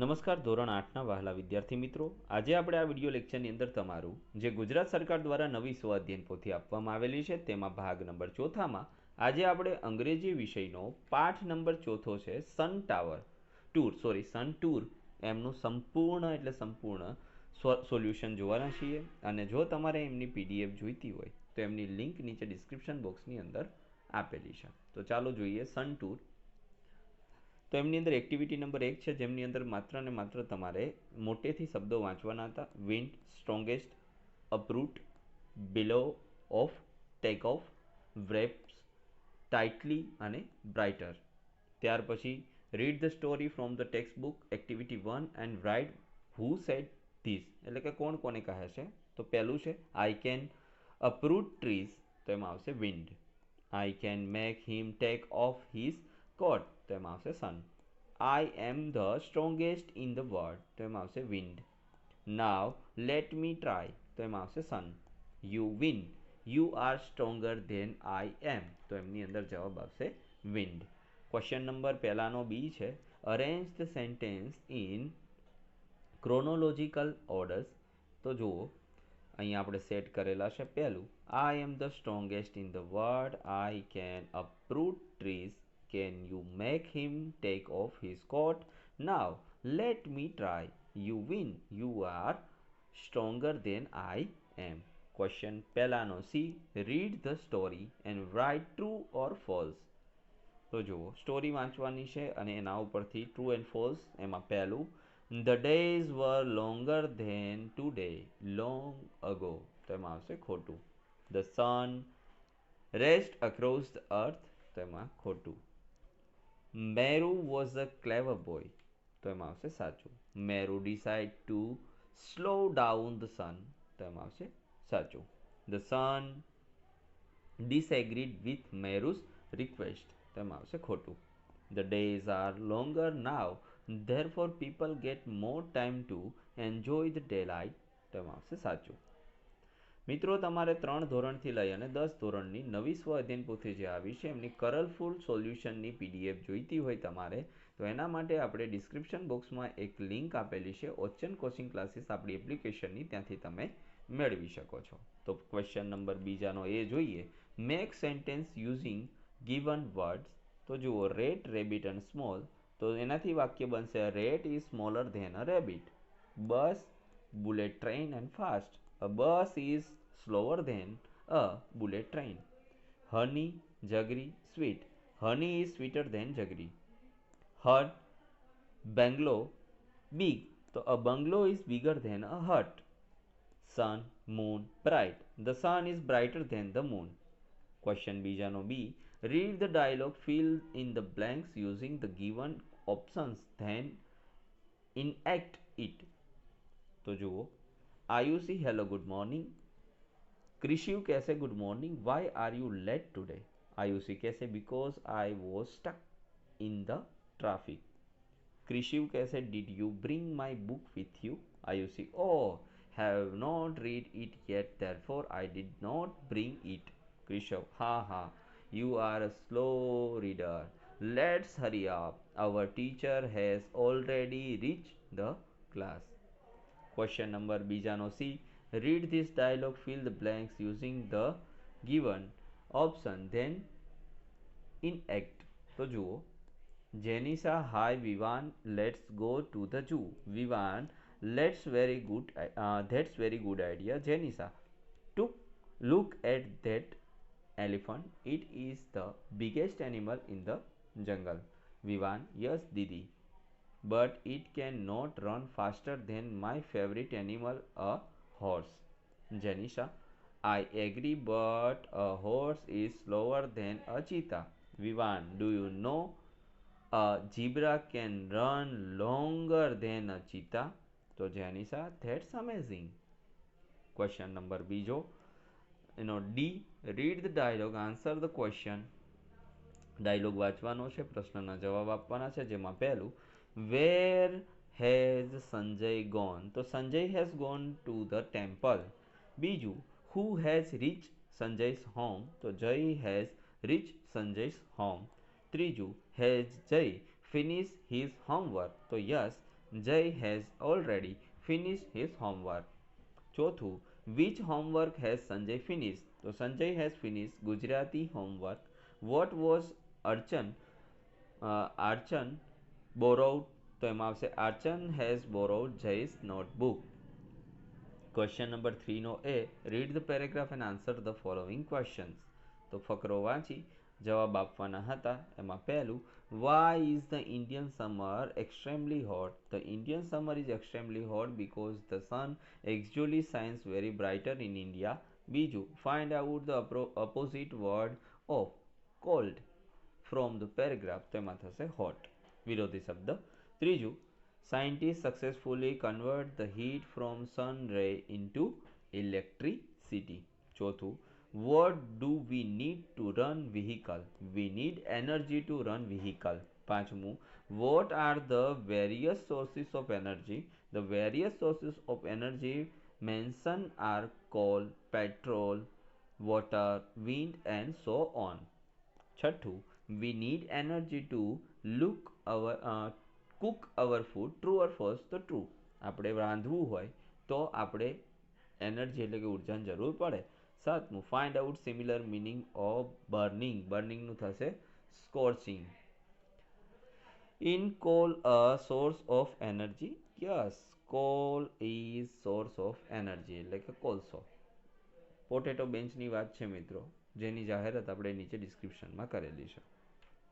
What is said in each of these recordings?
નમસ્કાર ધોરણ આઠના વહાલા વિદ્યાર્થી મિત્રો આજે આપણે આ વિડીયો લેક્ચરની અંદર તમારું જે ગુજરાત સરકાર દ્વારા નવી સ્વાધ્યયન પોથી આપવામાં આવેલી છે તેમાં ભાગ નંબર ચોથામાં આજે આપણે અંગ્રેજી વિષયનો પાઠ નંબર ચોથો છે sun tower tour sorry sun tour એમનું સંપૂર્ણ એટલે સંપૂર્ણ સોલ્યુશન જોવાના છીએ અને જો તમારે એમની પીડીએફ જોઈતી હોય તો એમની લિંક નીચે ડિસ્ક્રિપ્શન બોક્સની અંદર આપેલી છે તો ચાલો જોઈએ સન ટૂર તો એમની અંદર એક્ટિવિટી નંબર એક છે જેમની અંદર માત્ર અને માત્ર તમારે મોટેથી શબ્દો વાંચવાના હતા wind strongest uproot below off take off wraps tightly અને બ્રાઇટર ત્યાર પછી read the story from the text book activity one and write who said this એટલે કે કોણ કોને કહે છે તો પહેલું છે આઈ કેન અપરૂટ ટ્રીઝ તો એમાં આવશે wind I can make him take off his coat તો એમાં આવશે sun I am the strongest in the world તો એમાં આવશે wind now let me try તો એમાં આવશે sun you win you are stronger than I am તો એમની અંદર જવાબ આવશે વિન્ડ ક્વેશ્ચન નંબર પહેલાંનો બી છે arrange the sentence in chronological orders તો જુઓ અહીંયા આપણે સેટ કરેલા છે પહેલું I am the strongest in the world I can uproot trees Can you make him take off his coat? Now let me try. You win. You are stronger than I am. Question પહેલાનો C read the story and write true or false તો જુઓ story વાંચવાની છે અને એના ઉપરથી true and false એમાં પહેલું the days were longer than today long ago તો એમાં આવશે ખોટું the sun rest across the earth તો એમાં ખોટું Meru was a clever boy. तो એમાં આવશે સાચું. Meru decided to slow down the sun. તો એમાં આવશે સાચું. The sun disagreed with Meru's request. તો એમાં આવશે ખોટું. The days are longer now. Therefore people get more time to enjoy the daylight. તો એમાં આવશે સાચું. મિત્રો તમારે ત્રણ ધોરણથી લઈ અને દસ ધોરણની નવી સ્વ અધ્યયન પોથી જે આવી છે એમની કરલફુલ સોલ્યુશનની પીડીએફ જોઈતી હોય તમારે તો એના માટે આપણે ડિસ્ક્રિપ્શન બોક્સમાં એક લિંક આપેલી છે ઓચન કોચિંગ ક્લાસીસ આપણી એપ્લિકેશનની ત્યાંથી તમે મેળવી શકો છો તો ક્વેશ્ચન નંબર બીજાનો એ જોઈએ make sentence using given words તો જુઓ રેટ રેબિટ એન્ડ સ્મોલ તો એનાથી વાક્ય બનશે rat is smaller than a rabbit bus bullet train and fast A bus is slower than a bullet train. Honey, jaggery, sweet. Honey is sweeter than jaggery. Hut, bungalow, big. So a bungalow is bigger than a hut. Sun, moon, bright. The sun is brighter than the moon. Question બીજાનો B. Read the dialogue, fill in the blanks using the given options, then enact it. તો જુઓ Ayushi hello good morning Krishiv कैसे good morning why are you late today Ayushi कैसे because I was stuck in the traffic Krishiv कैसे did you bring my book with you Ayushi oh have not read it yet therefore I did not bring it Krishiv हाँ हाँ you are a slow reader let's hurry up our teacher has already reached the class question number bijano c read this dialogue fill the blanks using the given option then in act to juo jenisa hi vivan let's go to the zoo vivan let's very good uh, that's very good idea Janisa. to look at that elephant it is the biggest animal in the jungle vivan yes didi but it cannot run faster than my favorite animal, a horse. Janisha, I agree, but a horse is slower than a cheetah. Vivan, do you know a zebra can run longer than a cheetah? So Janisha, that's amazing. Question number બીજો you know D read the dialogue answer the question dialogue વાંચવાનો છે પ્રશ્નના જવાબ આપવાના છે જેમાં પહેલું where has Sanjay gone तो Sanjay has gone to the temple बीजू who has reach Sanjay home तो Jay has reach Sanjay home त्रीजू has Jay finish his homework तो yes Jay has already finish his homework चौथु which homework has Sanjay finish तो Sanjay has finish Gujarati homework what was Archan Archan borrowed તો એમાં આવશે Archan has borrowed Jay's notebook question number થ્રીનો A read the paragraph and answer the following questions તો ફકરો વાંચી જવાબ આપવાના હતા એમાં પહેલું why is the Indian summer extremely hot the Indian summer is extremely hot because the sun actually shines very brighter in India બીજું find out the opposite word of cold from the paragraph તેમાં થશે hot વિરોધી શબ્દ ત્રીજું scientist successfully convert the heat from sun ray into electricity ચોથું what do we need to run vehicle we need energy to run vehicle પાંચમું what are the various sources of energy the various sources of energy mention are coal petrol water wind and so on છઠ્ઠું we need energy to look our cook our food true or false તો true આપણે રાંધવું હોય તો આપણે energy એટલે કે ઉર્જાની જરૂર પડે સાતમું find out similar meaning of burning બર્નિંગનું થશે scorching in coal a source of energy yes coal is source of energy એટલે કે કોલસો પોટેટો બેન્ચની વાત છે મિત્રો જેની જાહેરાત આપણે નીચે ડિસ્ક્રિપ્શનમાં કરેલી છે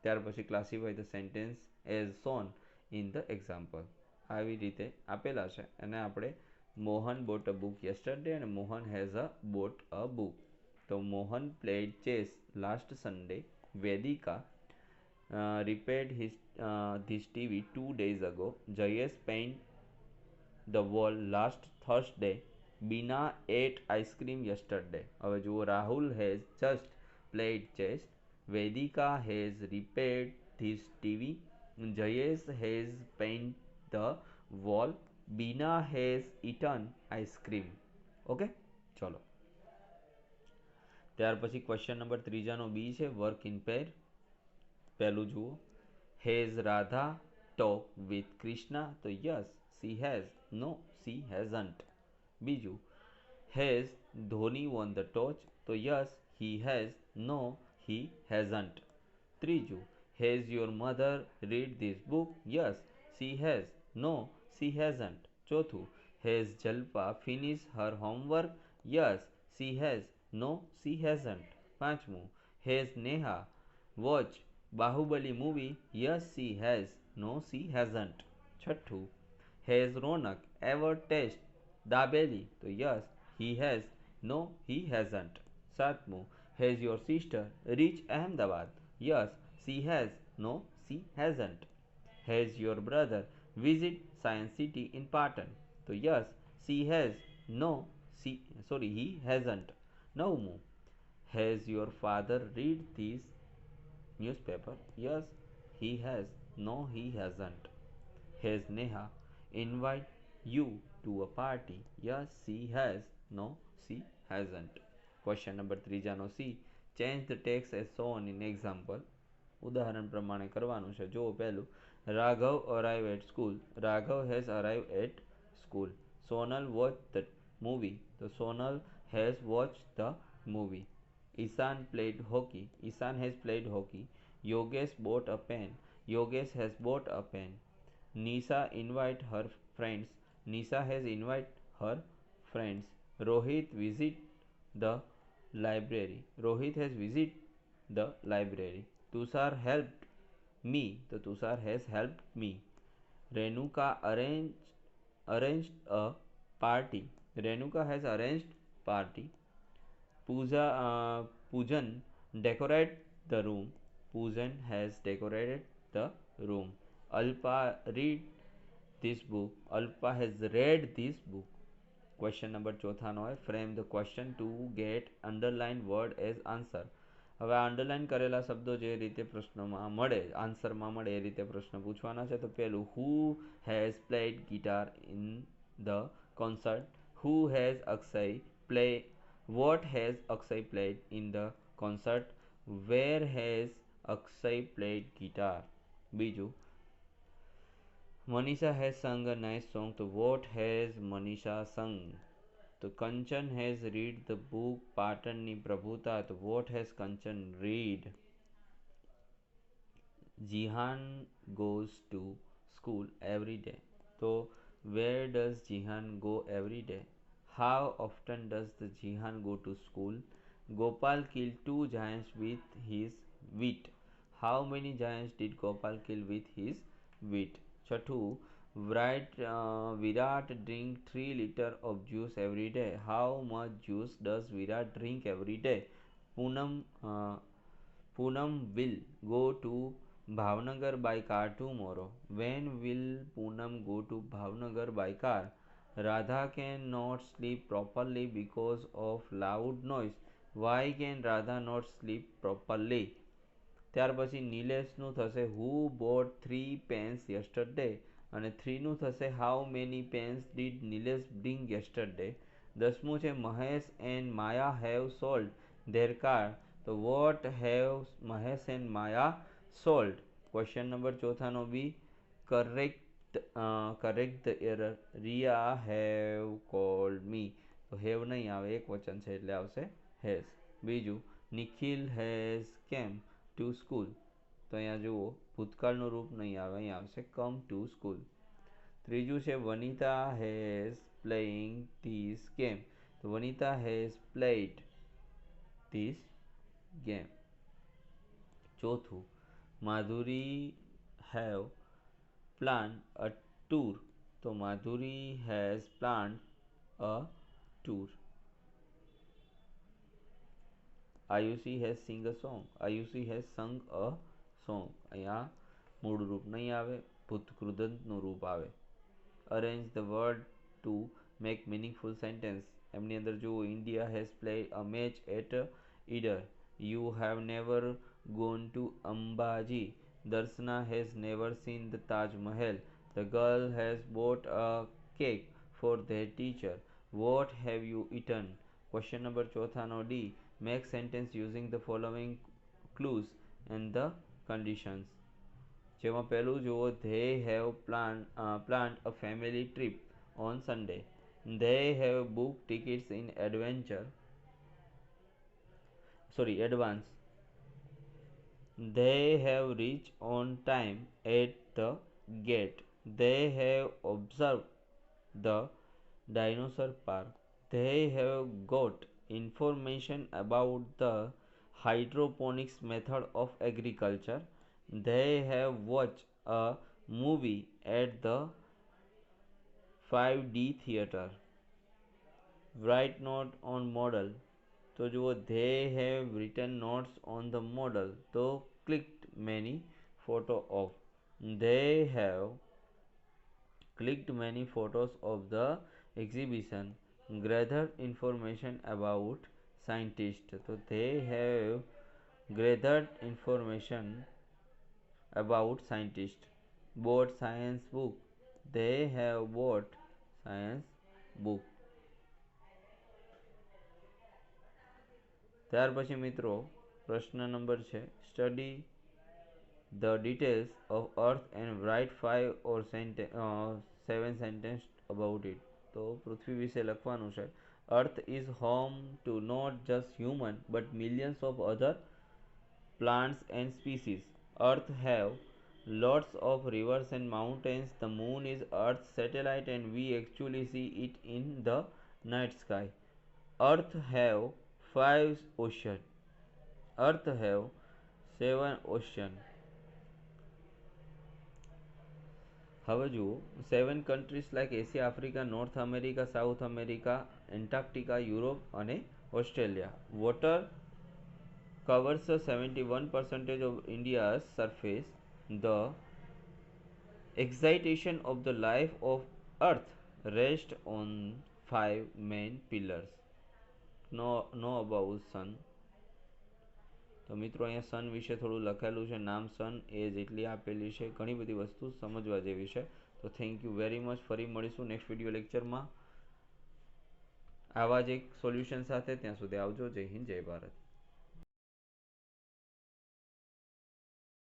ત્યાર પછી classify the sentence as shown in the example આવી રીતે આપેલા છે અને આપણે Mohan bought a book yesterday અને Mohan has a bought a book તો Mohan played chess last Sunday Vedika repaired his this TV two days ago Jayesh paint the the last last Thursday. Bina ate ice cream yesterday. હવે જુઓ Rahul has just played chess Vedika has repaired this TV Jayesh has paint the wall. Bina has eaten ice okay ચલો ત્યાર પછી question number ત્રીજાનો બી છે work in pair પહેલું જુઓ has Radha talk with Krishna તો yes she has no she hasn't બીજું has Dhoni won the toss તો yes he has no he hasn't ત્રીજું has your mother read this book yes she has no she hasn't चौथू has Jalpa finish her homework yes she has no she hasn't पांचवू has Neha watch Baahubali movie yes she has no she hasn't छठू has रोनक ever taste dabeli तो yes he has no he hasn't सातवू has your sister reach Ahmedabad yes She has. No, she hasn't. Has your brother visit Science City in Patan? So yes, she has. No, she sorry, he hasn't. Now move. Has your father read this newspaper? Yes, he has. No, he hasn't. Has Neha invite you to a party? Yes, she has. No, she hasn't. Question number 3 Jano see Change the text as shown in example ઉદાહરણ પ્રમાણે કરવાનું છે જુઓ પહેલું Raghav arrive at school Raghav has arrive at school Sonal watch the movie તો Sonal has watch the movie Ishan played hockey Ishan has played hockey Yogesh bought a pen Yogesh has bought a pen Nisha invite her friends Nisha has invite her friends Rohit visit the library Rohit has visit the library Tushar helped me तो Tushar has helped me Renuka arrange arrange a party Renuka has arrange party Pooja Poojan decorate the room Poojan has decorated the room Alpa read this book Alpa has read this book question number चौथा नो है frame the question to get underline word as answer હવે આ underline કરેલા શબ્દો જે રીતે પ્રશ્નોમાં મળે આન્સરમાં મળે એ રીતે પ્રશ્ન પૂછવાના છે તો પહેલું who has played guitar in the concert who has Akshay play what has Akshay played in the concert where has Akshay played guitar બીજું Manisha has sung nice song તો વોટ હેઝ મનીષા સંગ તો Kanchan has read the book પાટણની પ્રભુતા તો what has Kanchan read Jihan goes to school every day તો where does Jihan go every day how often does the Jihan go to school Gopal killed two giants with his wit how many giants did Gopal kill with his wit છઠ્ઠું Bright, uh, Virat drink 3 liter of juice every day. How much juice does Virat drink every day? Poonam, uh, Poonam will go to Bhavnagar by car tomorrow. When will Poonam go to Bhavnagar by car? Radha cannot sleep properly because of loud noise. Why can Radha not sleep properly? ત્યાર પછી નિલેશનું થશે who bought three pens yesterday અને થ્રીનું થશે how many pens did Nilesh bring yesterday દસમું છે Mahesh and Maya have sold their car તો what have Mahesh and Maya sold question number ચોથાનો B correct correct the error Riya have called me તો હેવ નહીં આવે એક વચન છે એટલે આવશે હેઝ બીજું Nikhil has came to school તો અહીંયા જુઓ ભૂતકાળનું રૂપ નહીં આવે અહીં આવશે કમ ટુ સ્કૂલ ત્રીજું છે Vanita has playing this game તો Vanita has played this game ચોથું Madhuri have plan a tour તો Madhuri has plan a tour Ayushi has sing a song Ayushi has sung a song અહીંયા મૂળ રૂપ નહીં આવે ભૂત કૃદંતનું રૂપ આવે arrange the word to make meaningful sentence એમની અંદર જુઓ India has play a match at Idar you have never gone to Ambaji Darshana has never seen the Taj Mahal the girl has bought a cake for their teacher what have you eaten question number ચોથાનો D make sentence using the following clues and the conditions જેમાં પહેલું જુઓ they have plan plant a family trip on Sunday they have book tickets in adventure sorry advance they have reach on time at the gate they have observe the dinosaur park they have got information about the hydroponics method of agriculture they have watched a movie at the 5d theater write note on model તો જુઓ they have return notes on the model તો clicked many photo of they have clicked many photos of the exhibition gather information about scientists so they have gathered information about scientists bought science book they have bought science book ત્યાર પછી મિત્રો પ્રશ્ન number છે study the details of earth and write five or seven sentence about it તો પૃથ્વી વિશે લખવાનું છે Earth is home to not just human but millions of other plants and species. Earth have lots of rivers and mountains. The moon is Earth's satellite and we actually see it in the night sky. Earth have five ocean. Earth have seven ocean. હવે જુઓ seven countries like Asia Africa North America South America Antarctica Europe અને Australia water covers 71 percentage of India's surface, the excitation of the life of Earth rests on five main pillars. No, no about sun. તો મિત્રો અહીંયા સન વિશે થોડું લખેલું છે નામ સન એજ એટલી આપેલી છે ઘણી બધી વસ્તુ સમજવા જેવી છે તો થેન્ક યુ વેરી મચ ફરી મળીશું નેક્સ્ટ વિડીયો લેક્ચરમાં આવા જ એક સોલ્યુશન સાથે ત્યાં સુધી આવજો જય હિન્દ જય ભારત